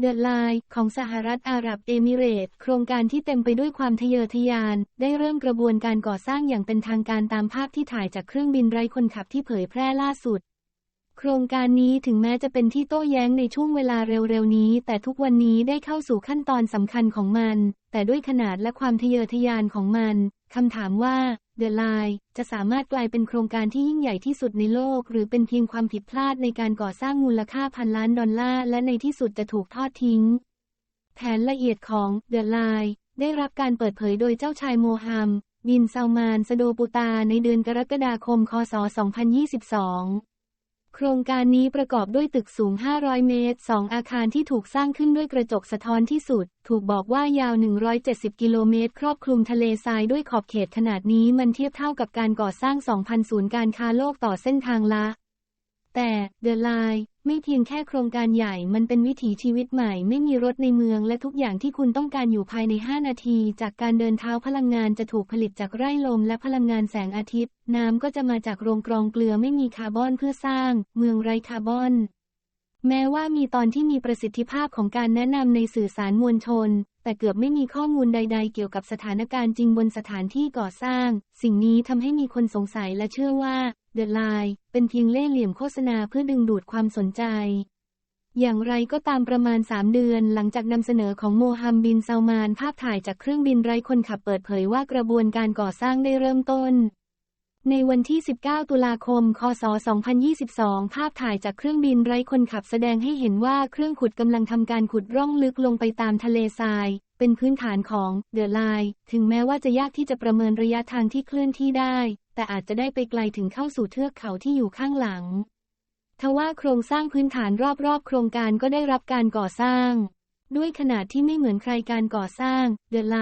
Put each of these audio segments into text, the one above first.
เดอะไลน์ของสหรัฐอาหรับเอมิเรตส์โครงการที่เต็มไปด้วยความทะเยอทะยาน ได้เริ่มกระบวนการก่อสร้างอย่างเป็นทางการตามภาพที่ถ่ายจากเครื่องบินไร้คนขับที่เผยแพร่ล่าสุด โครงการนี้ถึงแม้จะเป็นที่โต้แย้งในช่วงเวลาเร็วๆนี้ แต่ทุกวันนี้ได้เข้าสู่ขั้นตอนสำคัญของมัน แต่ด้วยขนาดและความทะเยอทะยานของมันคำถามว่า เดอะไลน์จะสามารถกลายเป็นโครงการที่ยิ่งใหญ่ที่สุดในโลก หรือเป็นเพียงความผิดพลาดในการก่อสร้างมูลค่าพันล้านดอลลาร์และในที่สุดจะถูกทอดทิ้ง แผนละเอียดของเดอะไลน์ได้รับการเปิดเผยโดยเจ้าชายโมฮัมบินซาลมานสโดปูตาในเดือนกรกฎาคม คศ 2022 โครงการนี้ประกอบด้วยตึกสูง 500 เมตร 2 อาคารที่ถูกสร้างขึ้นด้วยกระจกสะท้อนที่สุด ถูกบอกว่ายาว 170 กิโลเมตร ครอบคลุมทะเลทรายด้วยขอบเขตขนาดนี้มันเทียบเท่ากับการก่อสร้าง 2,000 ศูนย์การค้าโลกต่อเส้นทางละ แต่เดอะไลน์ไม่เพียงแค่โครงการใหญ่ มันเป็นวิถีชีวิตใหม่ ไม่มีรถในเมืองและทุกอย่างที่คุณต้องการอยู่ภายใน 5 นาที จากการเดินเท้าพลังงานจะถูกผลิตจากไร่ลมและพลังงานแสงอาทิตย์ น้ำก็จะมาจากโรงกรองเกลือไม่มีคาร์บอนเพื่อสร้าง เมืองไร้คาร์บอน แม้ว่ามีตอนที่มีประสิทธิภาพของการแนะนำในสื่อสารมวลชน แต่เกือบไม่มีข้อมูลใด ๆ เกี่ยวกับสถานการณ์จริงบนสถานที่ก่อสร้าง สิ่งนี้ทำให้มีคนสงสัยและเชื่อว่า เดอะไลน์เป็นเพียงเล่ห์เหลี่ยมโฆษณาเพื่อดึงดูดความสนใจ อย่างไรก็ตามประมาณ 3 เดือนหลังจากนำเสนอของโมฮัมบินซาลมานภาพถ่ายจากเครื่องบินไร้คนขับเปิดเผยว่ากระบวนการก่อสร้างได้เริ่มต้น ในวันที่ 19 ตุลาคม คศ 2022 ภาพถ่ายจากเครื่องบินไร้คนขับแสดงให้เห็นว่าเครื่องขุดกำลังทำการขุดร่องลึกลงไปตามทะเลทรายเป็นพื้นฐานของเดอะไลน์ถึงแม้ว่าจะยากที่จะประเมินระยะทางที่เคลื่อนที่ได้ แต่อาจจะได้ไปไกลถึงเข้าสู่เทือกเขาที่อยู่ข้างหลัง ทว่าโครงสร้างพื้นฐานรอบๆ โครงการก็ได้รับการก่อสร้าง ด้วยขนาดที่ไม่เหมือนใครการก่อสร้างเดอะไล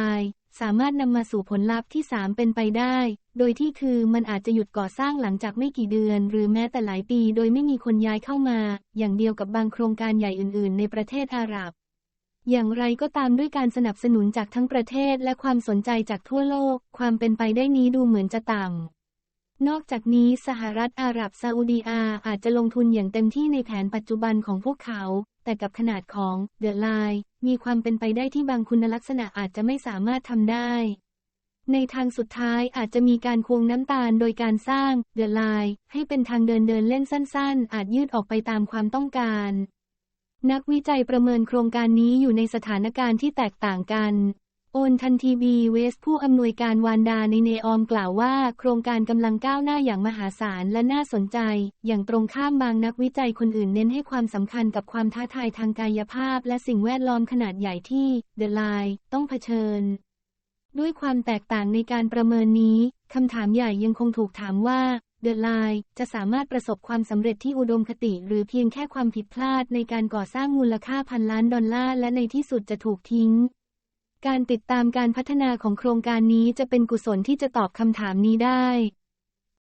สามารถนำมาสู่ผลลัพธ์ที่ 3 เป็นไปได้ โดยที่คือมันอาจจะหยุดก่อสร้างหลังจากไม่กี่เดือน หรือแม้แต่หลายปีโดยไม่มีคนย้ายเข้ามา อย่างเดียวกับบางโครงการใหญ่อื่น ๆ ในประเทศอาหรับ อย่างไรก็ตามด้วยการสนับสนุนจากทั้งประเทศและความสนใจจากทั่วโลก ความเป็นไปได้นี้ดูเหมือนจะต่ำ นอกจากนี้สหรัฐอาหรับซาอุดีอาอาจจะลงทุนอย่างเต็มที่ในแผนปัจจุบันของพวกเขา แต่กับขนาดของเดอะไลน์มีความเป็นไปได้ที่บางคุณลักษณะอาจจะไม่สามารถทำได้ ในทางสุดท้ายอาจจะมีการควงน้ำตาลโดยการสร้างเดอะไลน์ให้เป็นทางเดินเดินเล่นสั้นๆ อาจยืดออกไปตามความต้องการ นักวิจัยประเมินโครงการนี้อยู่ในสถานการณ์ที่แตกต่างกัน โอนทันทีบีเวสผู้อำนวยการวานดาในเนออมกล่าวว่า โครงการกำลังก้าวหน้าอย่างมหาศาลและน่าสนใจ อย่างตรงข้ามบางนักวิจัยคนอื่นเน้นให้ความสำคัญกับความท้าทายทางกายภาพ และสิ่งแวดล้อมขนาดใหญ่ที่เดอะไลน์ต้องเผชิญ ด้วยความแตกต่างในการประเมินนี้คำถามใหญ่ยังคงถูกถามว่าเดอะไลน์จะสามารถประสบความสำเร็จที่อุดมคติหรือเพียงแค่ความผิดพลาดในการก่อสร้างมูลค่าพันล้านดอลลาร์และในที่สุดจะถูกทิ้ง การติดตามการพัฒนาของโครงการนี้จะเป็นกุศลที่จะตอบคำถามนี้ได้